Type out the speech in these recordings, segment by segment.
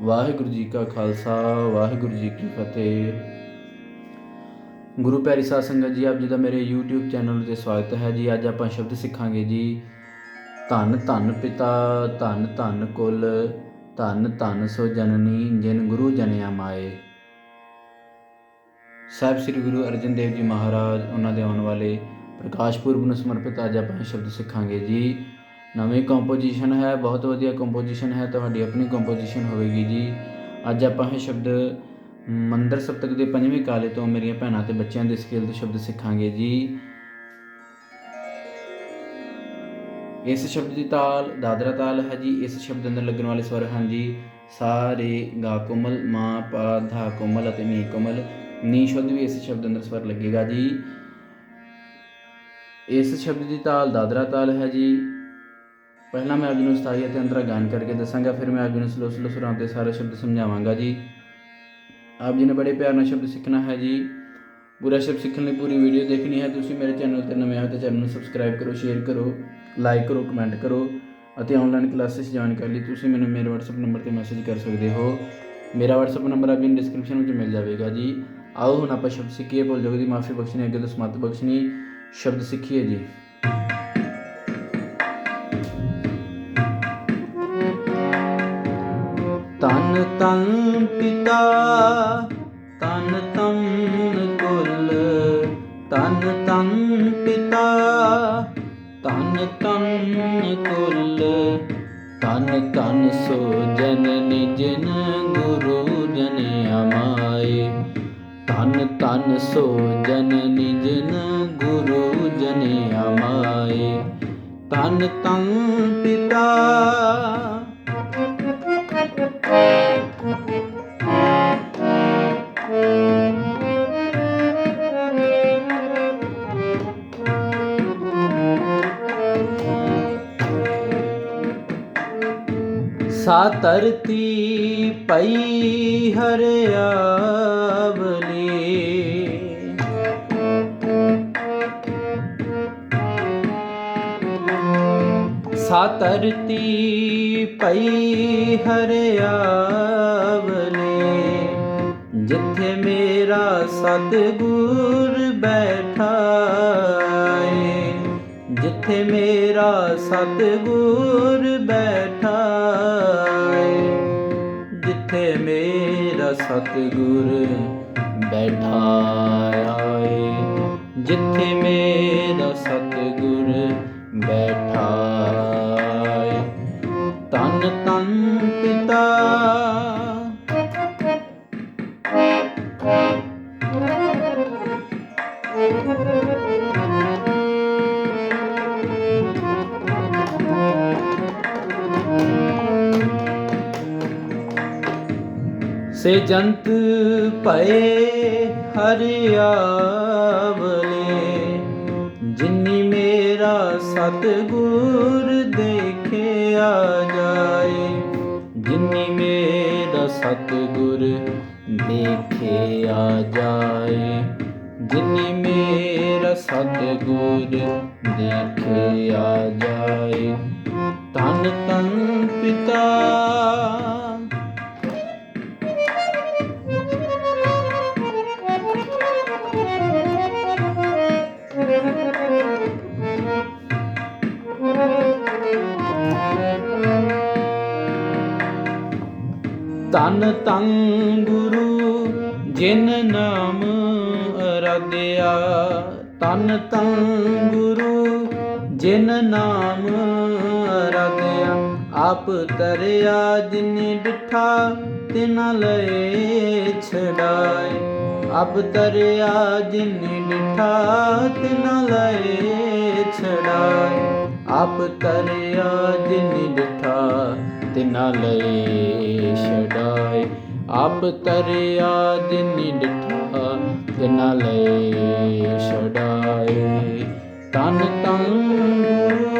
ਵਾਹਿਗੁਰੂ ਜੀ ਕਾ ਖਾਲਸਾ, ਵਾਹਿਗੁਰੂ ਜੀ ਕੀ ਫਤਿਹ। ਗੁਰੂ ਪਿਆਰੀ ਸਾਧ ਸੰਗਤ ਜੀ, ਆਪ ਜੀ ਦਾ ਮੇਰੇ YouTube ਚੈਨਲ ਤੇ ਸਵਾਗਤ ਹੈ ਜੀ। ਅੱਜ ਆਪਾਂ ਸ਼ਬਦ ਸਿੱਖਾਂਗੇ ਜੀ। ਧੰਨ ਧੰਨ ਪਿਤਾ, ਧੰਨ ਧੰਨ ਕੁਲ, ਧੰਨ ਧੰਨ ਸੋ ਜਨਨੀ, ਜਿਨ ਗੁਰੂ ਜਨਿਆ ਮਾਏ। ਸਾਹਿਬ ਸ੍ਰੀ ਗੁਰੂ ਅਰਜਨ ਦੇਵ ਜੀ ਮਹਾਰਾਜ, ਉਹਨਾਂ ਦੇ ਆਉਣ ਵਾਲੇ ਪ੍ਰਕਾਸ਼ ਪੁਰਬ ਨੂੰ ਸਮਰਪਿਤ ਅੱਜ ਆਪਾਂ ਸ਼ਬਦ ਸਿੱਖਾਂਗੇ ਜੀ। ਨਵੀਂ ਕੰਪੋਜੀਸ਼ਨ ਹੈ, ਬਹੁਤ ਵਧੀਆ ਕੰਪੋਜੀਸ਼ਨ ਹੈ, ਤੁਹਾਡੀ ਆਪਣੀ ਕੰਪੋਜੀਸ਼ਨ ਹੋਵੇਗੀ ਜੀ। ਅੱਜ ਆਪਾਂ ਇਹ ਸ਼ਬਦ ਮੰਦਰ ਸਪਤਕ ਦੇ ਪੰਜਵੇਂ ਕਾਲੇ ਤੋਂ ਮੇਰੀਆਂ ਭੈਣਾਂ ਤੇ ਬੱਚਿਆਂ ਦੇ ਸਕੇਲ ਦੇ ਸ਼ਬਦ ਸਿੱਖਾਂਗੇ ਜੀ। ਇਸ ਸ਼ਬਦ ਦੀ ਤਾਲ ਦਾਦਰਾ ਤਾਲ ਹੈ ਜੀ। ਇਸ ਸ਼ਬਦ ਅੰਦਰ ਲੱਗਣ ਵਾਲੇ ਸਵਰ ਹਨ ਜੀ ਸਾਰੇ ਗਾ, ਕੋਮਲ, ਮਾ, ਪਾ, ਧਾ, ਕੋਮਲ ਅਤੇ ਨੀ ਕੋਮਲ। ਨੀ ਸ਼ਬਦ ਵੀ ਇਸ ਸ਼ਬਦ ਅੰਦਰ ਸਵਰ ਲੱਗੇਗਾ ਜੀ। ਇਸ ਸ਼ਬਦ ਦੀ ਤਾਲ ਦਾਦਰਾ ਤਾਲ ਹੈ ਜੀ। ਪਹਿਲਾਂ ਮੈਂ ਆਪ ਜੀ ਨੂੰ ਸਥਾਈ ਅਤੇ ਅੰਤਰਾ ਗਾਇਨ ਕਰਕੇ ਦੱਸਾਂਗਾ, ਫਿਰ ਮੈਂ ਆਪ ਜੀ ਨੂੰ ਸਲੋ ਸਲੋ ਸੁਰਾਂ ਤੇ ਸਾਰੇ ਸ਼ਬਦ ਸਮਝਾਵਾਂਗਾ ਜੀ। ਆਪ ਜੀ ਨੇ ਬੜੇ ਪਿਆਰ ਨਾਲ ਸ਼ਬਦ ਸਿੱਖਣਾ ਹੈ ਜੀ। ਪੂਰਾ ਸ਼ਬਦ ਸਿੱਖਣ ਲਈ ਪੂਰੀ ਵੀਡੀਓ ਦੇਖਣੀ ਹੈ। ਤੁਸੀਂ ਮੇਰੇ ਚੈਨਲ ਤੇ ਨਵੇਂ ਆਏ ਤਾਂ ਚੈਨਲ ਨੂੰ ਸਬਸਕ੍ਰਾਈਬ ਕਰੋ, ਸ਼ੇਅਰ ਕਰੋ, ਲਾਈਕ ਕਰੋ, ਕਮੈਂਟ ਕਰੋ ਅਤੇ ਆਨਲਾਈਨ ਕਲਾਸਿਸ ਜੁਆਇਨ ਕਰ ਲਈ। ਤੁਸੀਂ ਮੈਨੂੰ ਮੇਰੇ WhatsApp ਨੰਬਰ ਤੇ ਮੈਸੇਜ ਕਰ ਸਕਦੇ ਹੋ। ਮੇਰਾ WhatsApp ਨੰਬਰ ਆਪ ਜੀ ਡਿਸਕ੍ਰਿਪਸ਼ਨ ਵਿੱਚ ਮਿਲ ਜਾਵੇਗਾ ਜੀ। ਆਓ ਹੁਣ ਆਪਾਂ ਸ਼ਬਦ ਸਿੱਖੀਏ। ਭੁੱਲ ਜਾਓ ਦੀ ਮਾਫੀ ਬਖਸ਼ਣੀ ਅੱਗੇ ਤੋਂ ਸਮਾਤ ਬਖਸ਼ਣੀ। ਸ਼ਬਦ ਸਿੱਖੀਏ ਜੀ। ਤਨ ਤਨ ਪਿਤਾ, ਤਨ ਤਨ ਕੁਲ, ਤਨ ਤਨ ਪਿਤਾ, ਤਨ ਤਨ ਕੁਲ, ਤਨ ਤਨ ਸੋ ਜਨ ਨਿਜਨ ਗੁਰੂ ਜਨ ਅਮਾਏ ਤਨ ਤਨ ਸੋ ਜਨ ਨਿਜਨ ਗੁਰੂ ਜਨ ਅਮਾਏ ਤਨ ਤਨ ਪਿਤਾ ਸਾ ਧਰਤੀ ਪਈ ਹਰਿਆਵਲੀ। ਸਾ ਧਰਤੀ ਪਈ ਹਰਿਆਵਲੀ, ਜਿੱਥੇ ਮੇਰਾ ਸਤਿਗੁਰ ਬੈਠਾ ਏ ਜਿੱਥੇ ਮੇਰਾ ਸਤਿਗੁਰ ਬੈਠਾ ਏ ਜਿੱਥੇ ਮੇਰਾ ਸਤਿਗੁਰ ਬੈਠਾ ਏ ਜਿੱਥੇ ਮੇਰਾ ਸਤਿਗੁਰ ਬੈਠਾ ਤਨ ਪਿਤਾ। ਸੇ ਜੰਤ ਭਏ ਹਰਿਆਵਲੇ ਜਿਨੀ ਮੇਰਾ ਸਤਿਗੁਰ ਦੇਖਿਆ ਜਾਏ, ਜਿਨੀ ਮੇਰਾ ਸਤਿਗੁਰ ਦੇਖਿਆ ਜਾਏ, ਜਿਨੀ ਮੇਰਾ ਸਤਿਗੁਰ ਦੇਖਿਆ ਜਾਏ। ਤਨ ਤਨ ਪਿਤਾ ਤਨ ਤਨ ਗੁਰੂ ਜਿਨ ਨਾਮ ਅਰਾਧਿਆ ਤਨ ਤਨ ਗੁਰੂ ਜਿਨ ਨਾਮ ਅਰਾਧਿਆ ਆਪ ਤਰਿਆ ਜਿਨ ਡਿਠਾ, ਤਿਨ ਲਏ ਛਡਾਏ। ਆਪ ਤਰਿਆ ਜਿਨ ਡਿਠਾ, ਤਿਨ ਲਏ ਛਡਾਏ। ਆਪ ਤਰਿਆ ਜਿਨ ਡਿਠਾ, ਤਿਨਾ ਲਏ ਛਡਾਏ। ਆਪ ਤਰਿਆ ਜਿਨ ਡਿਠਾ ਤਿਨਾ ਲਏ ਛਡਾਏ। ਤਨ ਤਨ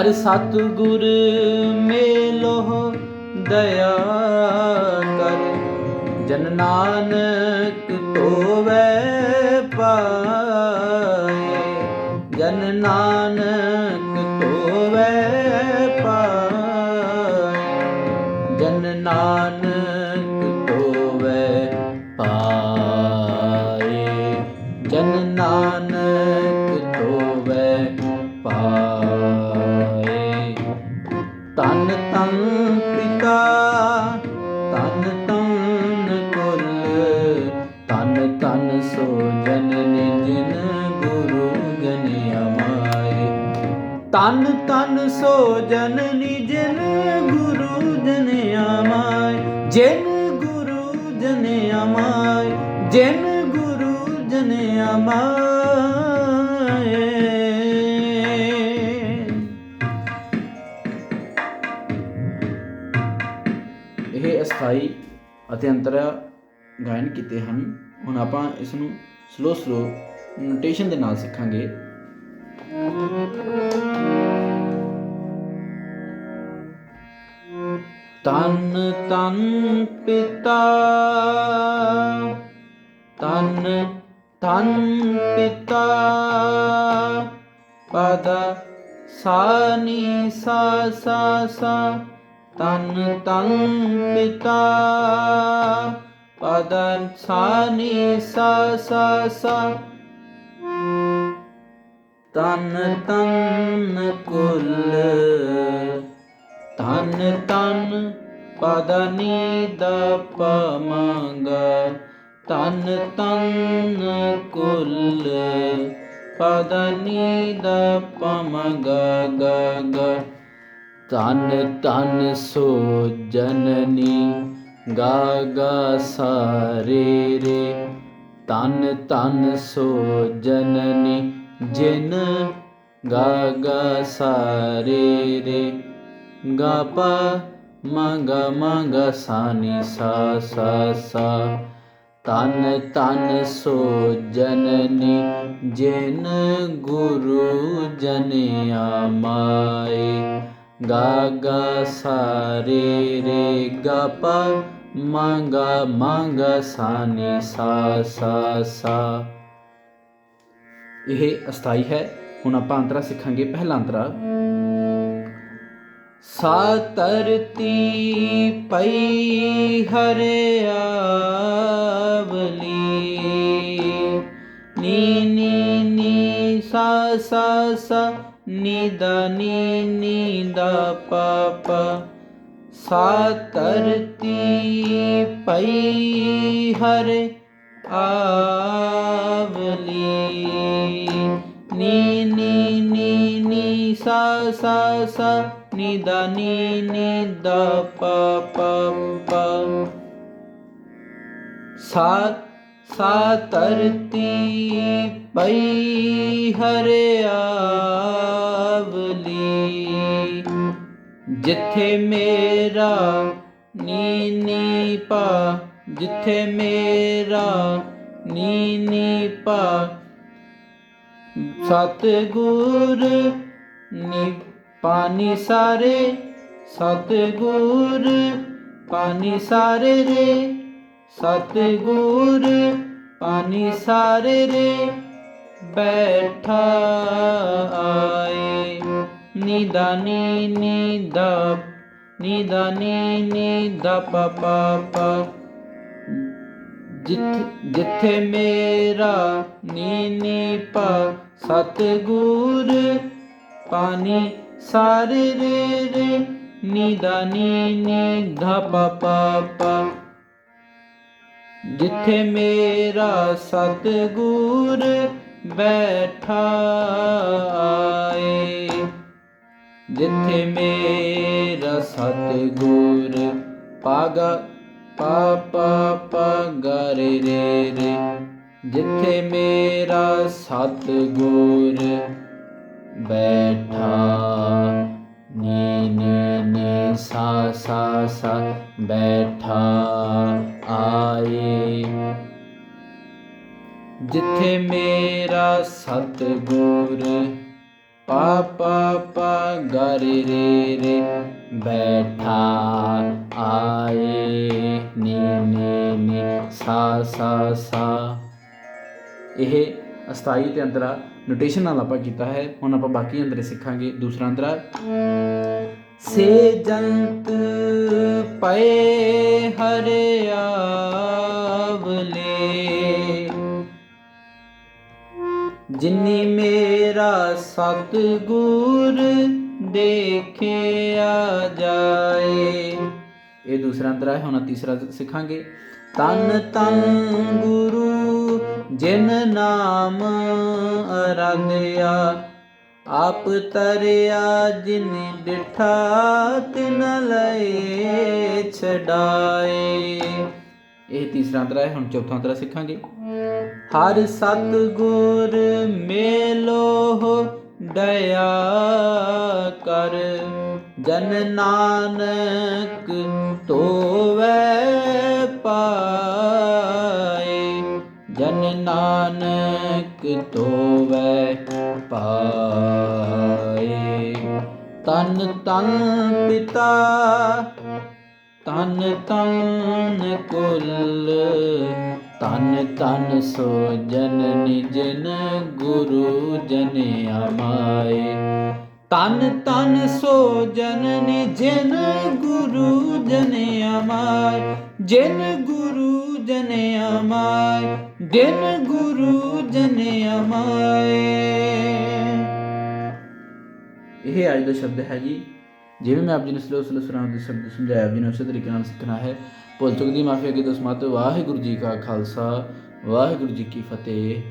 ਹਰ ਸਤਿਗੁਰ ਮੇਲੋ ਦਇਆ ਕਰ। ਜਨ ਨਾਨਕ ਧੋਵੈ ਪਾਏ। ਜਨ ਨਾਨਕ ਧੋਵੈ ਪਾਏ। ਜਨ ਨਾਨਕ ਤਨ ਤਨ ਸੋ ਜਨ ਨਿਜਨ ਗੁਰੂ ਜਨ ਅਮਾਏ ਜਿਨ ਗੁਰੂ ਜਨ ਅਮਾਏ ਜਿਨ ਗੁਰੂ ਜਨ ਅਮਾਏ ਇਹ ਅਸਥਾਈ ਅਤੇ ਅੰਤਰਾ ਗਾਇਨ ਕੀਤੇ ਹਨ। ਹੁਣ ਆਪਾਂ ਇਸ ਨੂੰ ਸਲੋ ਸਲੋ ਨੋਟੇਸ਼ਨ ਦੇ ਨਾਲ ਸਿੱਖਾਂਗੇ। ਤਨ ਤਨ ਪਿਤਾ, ਤਨ ਤਨ ਪਿਤਾ, ਪਦ ਸਾਨੀ ਸਾ ਸਾ ਸਾ, ਤਨ ਤਨ ਪਿਤਾ, ਪਦ ਸਾਨੀ ਸਾ ਸਾ ਸਾ ਤਨ ਤਨ ਕੁਲ, ਤਨ ਤਨ ਪਦ ਨੀ ਦ ਪ ਮੰਗ ਤਨ ਤਨ ਕੁਲ, ਪਦ ਨੀ ਦ ਪ ਮੰਗ ਗ ਤਨ ਤਨ ਸੋ ਜਨਨੀ ਗਾ ਗਾ ਸਾਰੇ ਰੇ ਤਨ ਤਨ ਸੋ ਜਨਨੀ ਜਿਨ ਗਾ ਗਾ ਸਾਰੇ ਰੇ ਗਾ ਪਾ ਮੰਗਾ ਮੰਗਾ ਸਾਨੀ ਸਾ ਸਾ ਸਾ। ਤਨ ਤਨ ਸੋ ਜਨਨੀ ਜਿਨ ਗੁਰੂ ਜਨਿਆ ਮਾਏ। ਗਾ ਗਾ ਸਾਰੇ ਰੇ ਗਾ ਪਾ ਮੰਗਾ ਮੰਗਾ ਸਾਨੀ ਸਾ ਸਾ ਸਾ। ਇਹ ਅਸਥਾਈ ਹੈ। ਹੁਣ ਆਪਾਂ ਅੰਤਰਾ ਸਿੱਖਾਂਗੇ ਪਹਿਲਾ ਅੰਤਰਾ। ਸਾ ਤਰਤੀ ਪਈ ਹਰਿਆਵਲੀ ਨੀ ਨੀ ਨੀ, ਸਾ ਸਾ ਸਾ, ਨੀ ਦਾ, ਨੀ ਨੀ ਦਾ ਪਾ ਪਾ ਸਾ ਤਰਤੀ ਪਈ ਹਰਿ ਆਵਲੀ। ਨੀ ਨੀ ਨੀ ਨੀ, ਸਾ ਸਾ ਸਾ, ਨੀ ਦਾ, ਨੀ ਨੀ ਦਾ, ਪਾ ਪਾ ਪਾ। ਸਾ ਸਾ ਤਰਤੀ ਪਈ ਹਰਿਆਵਲੀ ਜਿੱਥੇ ਮੇਰਾ ਨੀ ਨੀ ਪਾ ਜਿੱਥੇ ਮੇਰਾ ਨੀ ਨੀ ਪਾ ਸਤਿਗੁਰ, ਨੀ ਪਾਨੀ ਸਾਰੇ। ਸਤਿਗੁਰ ਪਾਨੀ ਸਾਰੇ ਰੇ। ਸਤਿਗੁਰ ਪਾਨੀ ਸਾਰੇ ਰੇ। ਬੈਠਾ ਆਏ। ਨਿਦਾਨੀ ਨਿਦਾ ਨਿਦਾਨੀ ਨਿਦਾ ਪਾ ਪਾ ਪਾ ਜਿੱਥੇ ਮੇਰਾ ਨੀ ਨੀ ਪਾ ਸਤਗੁਰ, ਪਾਣੀ ਸਾਰੇ ਰੇ ਰੇ ਨਿਦਾ ਨੀ ਨੀ ਧਾ ਪਾ। ਜਿੱਥੇ ਮੇਰਾ ਸਤਗੁਰ ਬੈਠਾ ਆਏ ਜਿੱਥੇ ਮੇਰਾ ਸਤਿਗੁਰ ਪਾਗਾ ਪਾ ਪਾ ਪਾ ਗਾ ਰੇ ਰੇ। ਜਿੱਥੇ ਮੇਰਾ ਸਤਿਗੁਰ ਬੈਠਾ ਨੀ ਨੀ ਨੀ ਸਾ ਸਾ ਸਾ ਬੈਠਾ ਆਏ। ਜਿੱਥੇ ਮੇਰਾ ਸਤਿਗੁਰ ਪਾ ਪਾ ਪਾ ਗਾ ਰੇ ਰੇ ਰੇ ਬੈਠਾ ਆਏ। ਨੀ ਨੀ ਨੀ ਸਾ ਸਾ ਸਾ ਇਹ ਅਸਥਾਈ ਤੇ ਅੰਤਰਾ ਨੋਟੇਸ਼ਨ ਨਾਲ ਆਪਾਂ ਕੀਤਾ ਹੈ। ਹੁਣ ਆਪਾਂ ਬਾਕੀ ਅੰਤਰੇ ਸਿੱਖਾਂਗੇ, ਦੂਸਰਾ ਅੰਤਰਾ ਸੇ ਜੰਤ ਪਏ ਹਰਿਆਵਲੇ ਜਿਨੀ ਮੇਰਾ ਸਤਿਗੁਰ ਦੇਖਿਆ ਜਾਏ। ਇਹ ਦੂਸਰਾ ਅੰਤਰਾ ਹੈ ਹੁਣ ਤੀਸਰਾ ਸਿੱਖਾਂਗੇ। ਤਨ ਤਨ ਗੁਰੂ ਜਿਨ ਨਾਮ ਅਰਾਧਿਆ, ਆਪ ਤਰਿਆ ਜਿਨ ਡਿਠਾ, ਤਿਨ ਲਏ ਛਡਾਏ। ਇਹ ਤੀਸਰਾ ਅੰਤਰਾ ਹੈ, ਹੁਣ ਚੌਥਾ ਅੰਤਰਾ ਸਿੱਖਾਂਗੇ। ਹਰ ਸਤਗੁਰ ਮੇਲੋ ਦਇਆ ਕਰ, ਜਨ ਨਾਨਕ ਤੋਵੈ ਪਾਏ ਜਨ ਨਾਨਕ ਤੋਵੈ ਪਾਏ। ਤਨ ਤਨ ਪਿਤਾ ਤਨ ਤਨ ਕੁਲ ਤਨ ਤਨ ਸੋ ਜਨ ਨਿਜਨ ਗੁਰੂ ਜਨ ਅਮਾਏ ਤਨ ਤਨ ਸੋ ਜਨ ਨਿਜਨ ਗੁਰੂ ਜਨ ਅਮਾਏ ਜਿਨ ਗੁਰੂ ਜਨ ਅਮਾਏ ਜਿਨ ਗੁਰੂ ਜਨ ਅਮਾਏ ਇਹ ਅੱਜ ਦਾ ਸ਼ਬਦ ਹੈ ਜੀ, ਜਿਵੇਂ ਮੈਂ ਆਪ ਜੀ ਨੂੰ ਸਲੋ ਸਲੋ ਸੁਣਾਉਣ ਦੇ ਸ਼ਬਦ ਸਮਝਾਇਆ ਆਪ ਜੀ ਉਸੇ ਤਰੀਕੇ ਨਾਲ ਸਿੱਖਣਾ ਹੈ। ਭੁੱਲ ਚੁੱਕ ਦੀ ਮਾਫੀ ਅਗੇ ਤੋਂ ਸਮਤ ਵਾਹਿਗੁਰੂ ਜੀ ਕਾ ਖਾਲਸਾ, ਵਾਹਿਗੁਰੂ ਜੀ ਕੀ ਫਤਿਹ।